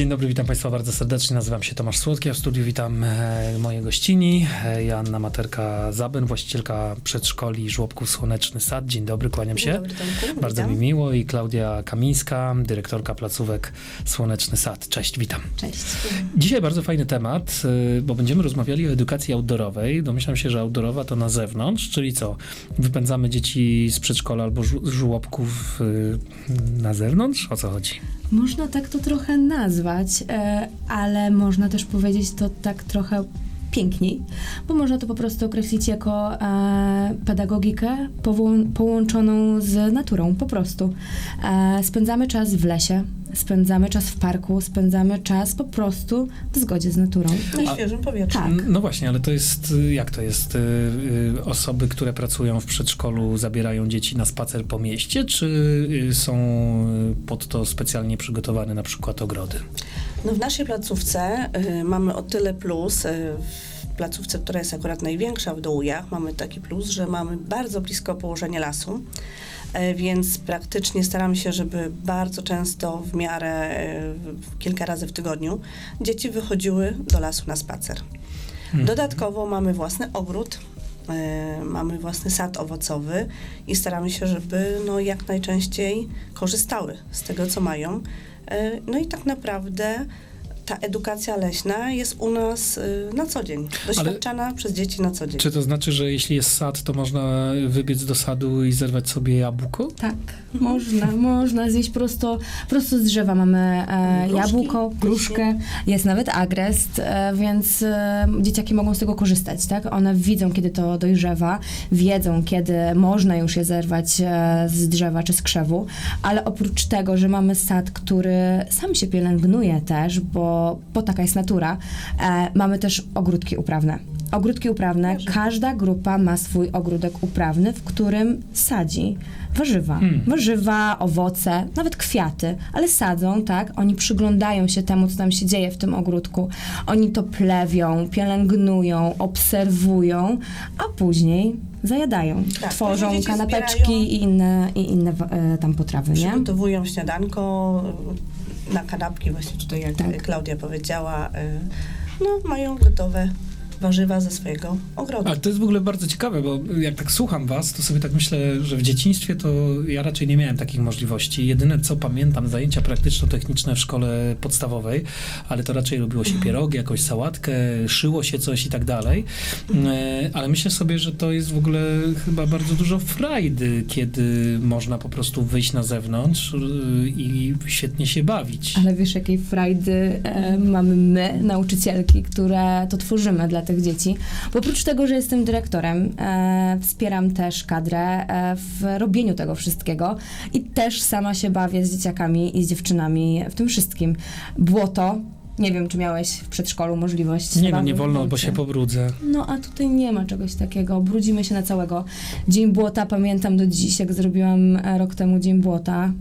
Dzień dobry, witam Państwa bardzo serdecznie. Nazywam się Tomasz Słodki, a w studiu witam e, moje gościni. E, Joanna Materka-Zaben, właścicielka przedszkoli Żłobków Słoneczny Sad. Dzień dobry, kłaniam się. Dzień dobry, Tomku. Bardzo Witam. mi miło. I Klaudia Kamińska, dyrektorka placówek Słoneczny Sad. Cześć, witam. Cześć. Dzisiaj bardzo fajny temat, y, bo będziemy rozmawiali o edukacji outdoorowej. Domyślam się, że outdoorowa to na zewnątrz, czyli co? Wypędzamy dzieci z przedszkola albo żu- żłobków y, na zewnątrz? O co chodzi? Można tak to trochę nazwać, e, ale można też powiedzieć to tak trochę piękniej, bo można to po prostu określić jako e, pedagogikę połą- połączoną z naturą, po prostu. E, spędzamy czas w lesie, spędzamy czas w parku, spędzamy czas po prostu w zgodzie z naturą. Na świeżym powietrzu. Tak. No właśnie, ale to jest, jak to jest? Y, y, Osoby, które pracują w przedszkolu zabierają dzieci na spacer po mieście, czy y, są pod to specjalnie przygotowane na przykład ogrody? No w naszej placówce y, mamy o tyle plus, y, w placówce, która jest akurat największa w Dołujach, mamy taki plus, że mamy bardzo blisko położenie lasu, y, więc praktycznie staramy się, żeby bardzo często, w miarę y, kilka razy w tygodniu, dzieci wychodziły do lasu na spacer. Hmm. Dodatkowo mamy własny ogród, e, mamy własny sad owocowy i staramy się, żeby no, jak najczęściej korzystały z tego, co mają. E, no i tak naprawdę ta edukacja leśna jest u nas e, na co dzień, doświadczana przez dzieci na co dzień. Czy to znaczy, że jeśli jest sad, to można wybiec do sadu i zerwać sobie jabłko? Tak, można, można zjeść prosto, prosto z drzewa. Mamy e, Gruszki, jabłko, gruszkę, jest nawet agrest, e, więc e, dzieciaki mogą z tego korzystać, tak? One widzą, kiedy to dojrzewa, wiedzą, kiedy można już je zerwać e, z drzewa czy z krzewu, ale oprócz tego, że mamy sad, który sam się pielęgnuje też, bo, bo taka jest natura, e, mamy też ogródki uprawne. Ogródki uprawne, Proszę. każda grupa ma swój ogródek uprawny, w którym sadzi warzywa. Hmm. Warzywa, owoce, nawet kwiaty, ale sadzą, tak? Oni przyglądają się temu, co tam się dzieje w tym ogródku. Oni to plewią, pielęgnują, obserwują, a później zajadają. Tak, Tworzą kanapeczki zbierają. i inne, i inne e, tam potrawy, nie? Przygotowują śniadanko na kanapki, właśnie tutaj jak Tak. Klaudia powiedziała, e, no mają gotowe warzywa ze swojego ogrodu. Ale to jest w ogóle bardzo ciekawe, bo jak tak słucham was, to sobie tak myślę, że w dzieciństwie to ja raczej nie miałem takich możliwości. Jedyne co pamiętam, zajęcia praktyczno-techniczne w szkole podstawowej, ale to raczej robiło się pierogi, jakąś sałatkę, szyło się coś i tak dalej. E, Ale myślę sobie, że to jest w ogóle chyba bardzo dużo frajdy, kiedy można po prostu wyjść na zewnątrz y, i świetnie się bawić. Ale wiesz, jakiej frajdy e, mamy my, nauczycielki, które to tworzymy dla tych dzieci. Bo oprócz tego, że jestem dyrektorem, e, wspieram też kadrę e, w robieniu tego wszystkiego i też sama się bawię z dzieciakami i z dziewczynami w tym wszystkim. Błoto. Nie wiem, czy miałeś w przedszkolu możliwość. Nie no, nie wolno, bo się pobrudzę. No a tutaj nie ma czegoś takiego. Brudzimy się na całego. Dzień błota pamiętam do dziś, jak zrobiłam e, rok temu Dzień błota.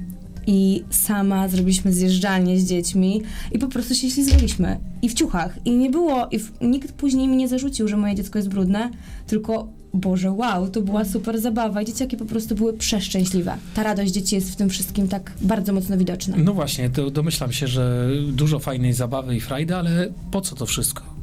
I sama zrobiliśmy zjeżdżalnię z dziećmi i po prostu się ślizgaliśmy. I w ciuchach. I nie było, i w, nikt później mi nie zarzucił, że moje dziecko jest brudne, tylko Boże, wow, to była super zabawa. Dzieciaki po prostu były przeszczęśliwe. Ta radość dzieci jest w tym wszystkim tak bardzo mocno widoczna. No właśnie, to domyślam się, że dużo fajnej zabawy i frajdy, ale po co to wszystko?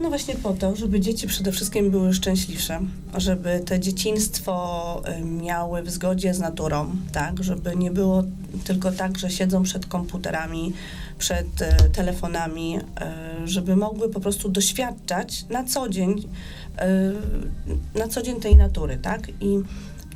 No właśnie po to, żeby dzieci przede wszystkim były szczęśliwsze, żeby te dzieciństwo y, miały w zgodzie z naturą, tak, żeby nie było tylko tak, że siedzą przed komputerami, przed e, telefonami, e, żeby mogły po prostu doświadczać na co dzień, na co dzień tej natury, tak, i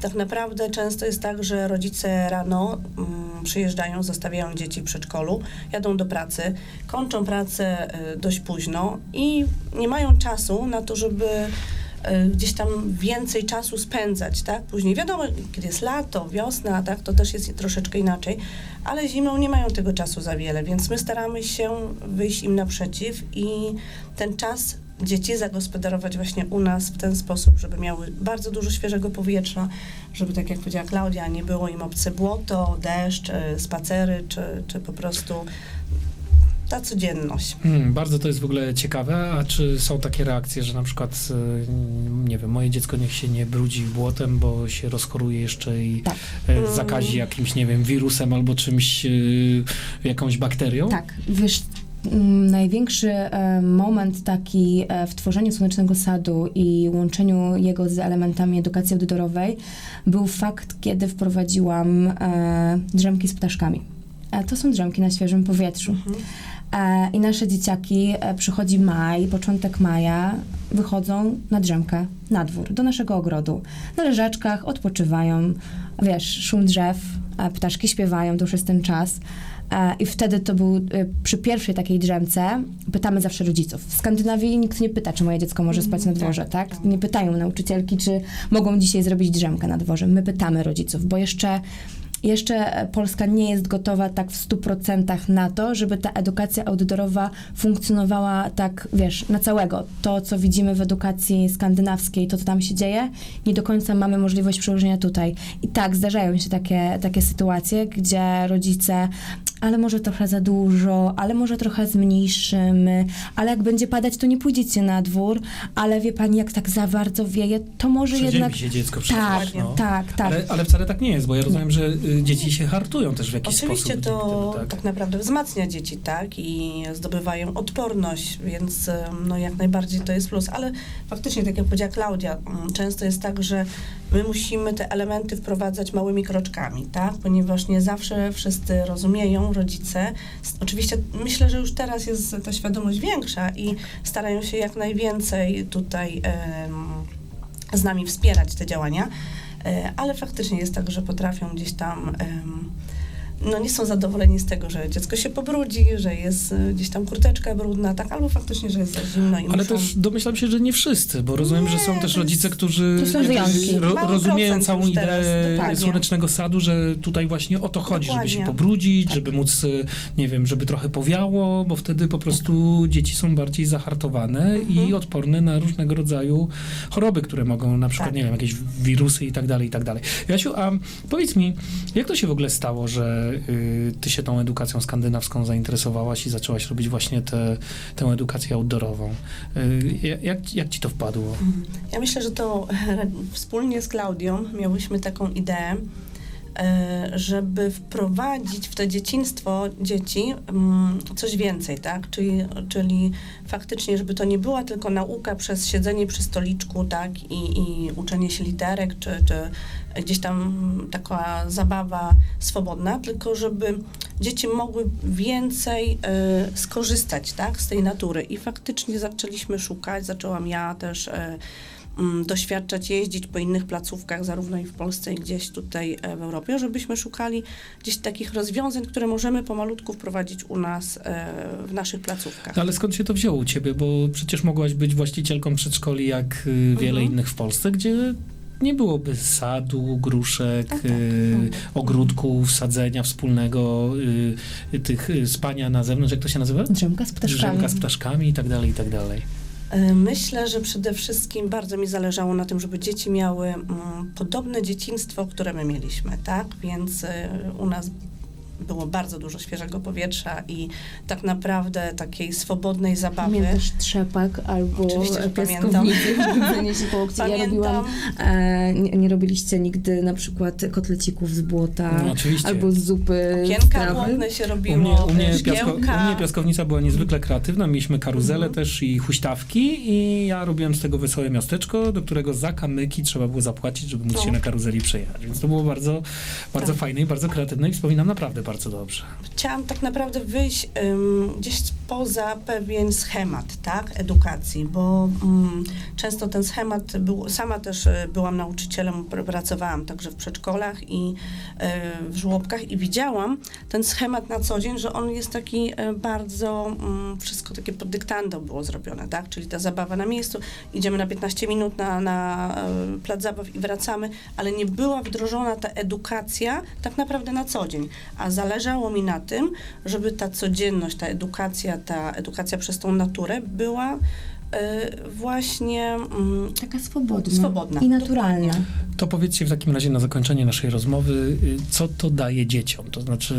tak naprawdę często jest tak, że rodzice rano mm, przyjeżdżają, zostawiają dzieci w przedszkolu, jadą do pracy, kończą pracę y, dość późno i nie mają czasu na to, żeby y, gdzieś tam więcej czasu spędzać, tak? Później wiadomo, kiedy jest lato, wiosna, tak, to też jest troszeczkę inaczej, ale zimą nie mają tego czasu za wiele, więc my staramy się wyjść im naprzeciw i ten czas dzieci zagospodarować właśnie u nas w ten sposób, żeby miały bardzo dużo świeżego powietrza, żeby tak jak powiedziała Klaudia, nie było im obce błoto, deszcz, e, spacery, czy, czy po prostu ta codzienność. Hmm, bardzo to jest w ogóle ciekawe, a czy są takie reakcje, że na przykład, e, nie wiem, moje dziecko niech się nie brudzi błotem, bo się rozchoruje jeszcze i Tak. e, zakazi jakimś, nie wiem, wirusem albo czymś, jakąś bakterią? Tak, wiesz, największy e, moment taki e, w tworzeniu Słonecznego Sadu i łączeniu jego z elementami edukacji outdoorowej był fakt, kiedy wprowadziłam e, drzemki z ptaszkami. To są drzemki na świeżym powietrzu. E, I nasze dzieciaki, przychodzi maj, początek maja, wychodzą na drzemkę, na dwór, do naszego ogrodu. Na leżaczkach odpoczywają, wiesz, szum drzew, ptaszki śpiewają, to już jest ten czas. E, I wtedy to był, e, przy pierwszej takiej drzemce, pytamy zawsze rodziców. W Skandynawii nikt nie pyta, czy moje dziecko może spać na dworze, tak? Nie pytają nauczycielki, czy mogą dzisiaj zrobić drzemkę na dworze. My pytamy rodziców, bo jeszcze jeszcze Polska nie jest gotowa tak w 100% na to, żeby ta edukacja outdoorowa funkcjonowała tak, wiesz, na całego. To, co widzimy w edukacji skandynawskiej, to, co tam się dzieje, nie do końca mamy możliwość przełożenia tutaj. I tak, zdarzają się takie, takie sytuacje, gdzie rodzice, ale może trochę za dużo, ale może trochę zmniejszymy, ale jak będzie padać, to nie pójdziecie na dwór, ale wie pani, jak tak za bardzo wieje, to może Przeziębi jednak... się dziecko Tak, przecież, no. tak, tak. Ale, ale wcale tak nie jest, bo ja rozumiem, że y, dzieci się hartują też w jakiś Oczywiście sposób. to dzięki temu, tak. naprawdę wzmacnia dzieci, tak? I zdobywają odporność, więc em, no jak najbardziej to jest plus. Ale faktycznie, tak jak powiedziała Klaudia, mm, często jest tak, że my musimy te elementy wprowadzać małymi kroczkami, tak? Ponieważ nie zawsze wszyscy rozumieją, rodzice. Oczywiście myślę, że już teraz jest ta świadomość większa i starają się jak najwięcej tutaj z nami wspierać te działania. E, ale faktycznie jest tak, że potrafią gdzieś tam, no nie są zadowoleni z tego, że dziecko się pobrudzi, że jest e, gdzieś tam kurteczka brudna, tak, albo faktycznie, że jest za zimno i Ale muszą... też domyślam się, że nie wszyscy, bo rozumiem, że są Nie, też rodzice, którzy to są jakby wyjątki. ro, rozumieją całą teraz, ideę dokładnie. słonecznego sadu, że tutaj właśnie o to chodzi, żeby się Dokładnie. pobrudzić, Tak. żeby móc, y, nie wiem, żeby trochę powiało, bo wtedy po prostu dzieci są bardziej zahartowane i Mhm. odporne na różnego rodzaju choroby, które mogą na przykład, Tak. nie wiem, jakieś wirusy i tak dalej, i tak dalej. Jasiu, a powiedz mi, jak to się w ogóle stało, że y, ty się tą edukacją skandynawską zainteresowałaś i zaczęłaś robić właśnie tę tę edukację outdoorową? Y, jak, jak ci to wpadło? Ja myślę, że to wspólnie z Klaudią miałyśmy taką ideę, żeby wprowadzić w to dzieciństwo dzieci mm, coś więcej, tak? Czyli, czyli faktycznie, żeby to nie była tylko nauka przez siedzenie przy stoliczku, tak? I, i uczenie się literek, czy, czy gdzieś tam taka zabawa swobodna, tylko żeby dzieci mogły więcej e, skorzystać, tak? Z tej natury. I faktycznie zaczęliśmy szukać, zaczęłam ja też e, doświadczać, jeździć po innych placówkach, zarówno i w Polsce, i gdzieś tutaj e, w Europie, żebyśmy szukali gdzieś takich rozwiązań, które możemy pomalutku wprowadzić u nas e, w naszych placówkach. Ale skąd się to wzięło u ciebie? Bo przecież mogłaś być właścicielką przedszkoli jak y, wiele Mhm. innych w Polsce, gdzie nie byłoby sadu, gruszek, Tak, tak. y, ogródków, sadzenia wspólnego, y, tych y, spania na zewnątrz, jak to się nazywa? Drzemka z ptaszkami. Drzemka z ptaszkami i tak dalej, i tak dalej. E, Myślę, że przede wszystkim bardzo mi zależało na tym, żeby dzieci miały mm, podobne dzieciństwo, które my mieliśmy, tak? Więc e, u nas było bardzo dużo świeżego powietrza i tak naprawdę takiej swobodnej zabawy. Pamiętasz trzepak albo Oczywiście, że piaskownicy, się po. Ja Pamiętam. robiłam, e, nie, nie robiliście nigdy na przykład kotlecików z błota No, albo z zupy Okienka błotne się U robiło, mnie, u, mnie piasko, u mnie piaskownica była niezwykle kreatywna. Mieliśmy karuzelę Mhm. też i huśtawki i ja robiłem z tego wesołe miasteczko, do którego za kamyki trzeba było zapłacić, żeby móc O. się na karuzeli przejechać. Więc to było bardzo, bardzo Tak. fajne i bardzo kreatywne i wspominam naprawdę bardzo dobrze. Chciałam tak naprawdę wyjść ym, gdzieś poza pewien schemat, tak, edukacji, bo ym, często ten schemat był, sama też y, byłam nauczycielem, pr- pracowałam także w przedszkolach i y, w żłobkach i widziałam ten schemat na co dzień, że on jest taki y, bardzo, ym, wszystko takie pod dyktando było zrobione, tak, czyli ta zabawa na miejscu, idziemy na 15 minut na, na plac zabaw i wracamy, ale nie była wdrożona ta edukacja tak naprawdę na co dzień, a zależało mi na tym, żeby ta codzienność, ta edukacja, ta edukacja przez tą naturę była y, właśnie mm, Taka swobodna. Swobodna, I naturalna. To powiedzcie w takim razie na zakończenie naszej rozmowy, y, co to daje dzieciom? To znaczy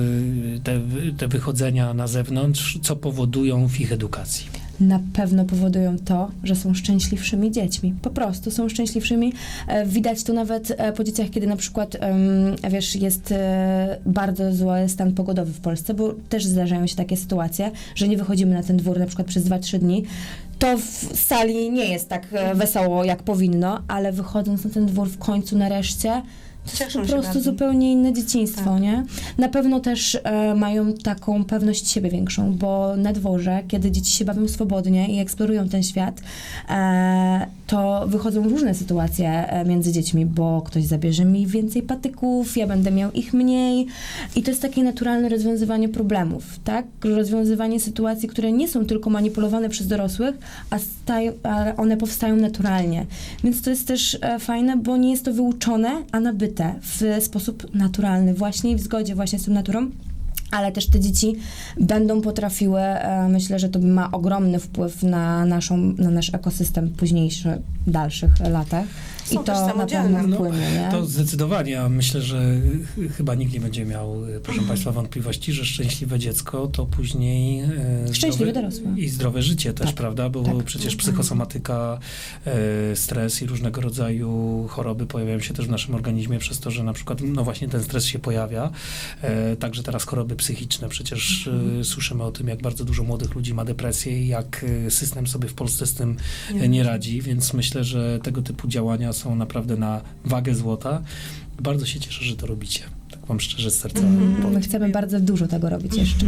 y, te, wy- te wychodzenia na zewnątrz, co powodują w ich edukacji? Na pewno powodują to, że są szczęśliwszymi dziećmi. Po prostu są szczęśliwszymi. E, Widać to nawet e, po dzieciach, kiedy na przykład, wiesz, jest e, bardzo zły stan pogodowy w Polsce, bo też zdarzają się takie sytuacje, że nie wychodzimy na ten dwór na przykład przez 2-3 dni. To w sali nie jest tak wesoło, jak powinno, ale wychodząc na ten dwór w końcu nareszcie, Cieszą po prostu zupełnie inne dzieciństwo, Tak. nie? Na pewno też e, mają taką pewność siebie większą, bo na dworze, kiedy dzieci się bawią swobodnie i eksplorują ten świat, e, to wychodzą różne sytuacje e, między dziećmi, bo ktoś zabierze mi więcej patyków, ja będę miał ich mniej i to jest takie naturalne rozwiązywanie problemów, tak? Rozwiązywanie sytuacji, które nie są tylko manipulowane przez dorosłych, a, stają, a one powstają naturalnie. Więc to jest też e, fajne, bo nie jest to wyuczone, a nabyte w sposób naturalny, właśnie w zgodzie właśnie z tą naturą. Ale też te dzieci będą potrafiły, e, myślę, że to ma ogromny wpływ na, naszą, na nasz ekosystem w późniejszych, dalszych latach. I to na samodzielne. pewno No, wpłynie, nie? To zdecydowanie, a myślę, że ch- chyba nikt nie będzie miał, proszę Państwa, wątpliwości, że szczęśliwe dziecko to później e, Szczęśliwy zdrowe, dorosły. i zdrowe życie też, Tak, prawda? Bo tak. przecież psychosomatyka, e, stres i różnego rodzaju choroby pojawiają się też w naszym organizmie przez to, że na przykład, no właśnie ten stres się pojawia. E, także teraz choroby psychiczne. Przecież e, słyszymy o tym, jak bardzo dużo młodych ludzi ma depresję i jak system sobie w Polsce z tym nie, nie radzi, więc myślę, że tego typu działania są naprawdę na wagę złota. Bardzo się cieszę, że to robicie. Tak wam szczerze z serca Mhm. powiem. My chcemy bardzo dużo tego robić jeszcze.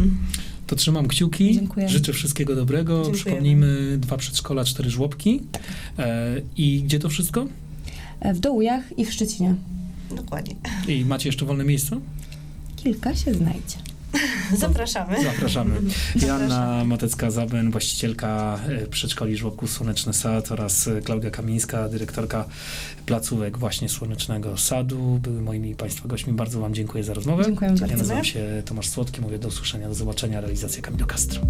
To trzymam kciuki. Dziękuję. Życzę wszystkiego dobrego. Dziękujemy. Przypomnijmy dwa przedszkola, cztery żłobki. E, I gdzie to wszystko? E, W Dołujach i w Szczecinie. Dokładnie. I macie jeszcze wolne miejsca? Kilka się znajdzie. Zapraszamy. Zapraszamy. Joanna. Matecka-Zaben, właścicielka e, przedszkoli żłobków Słoneczny Sad oraz e, Klaudia Kamińska, dyrektorka placówek właśnie Słonecznego Sadu. Były moimi Państwa gośćmi. Bardzo Wam dziękuję za rozmowę. Dziękuję Ja bardzo. nazywam się Tomasz Słodki. Mówię do usłyszenia, do zobaczenia. Realizacja Camilo Castro.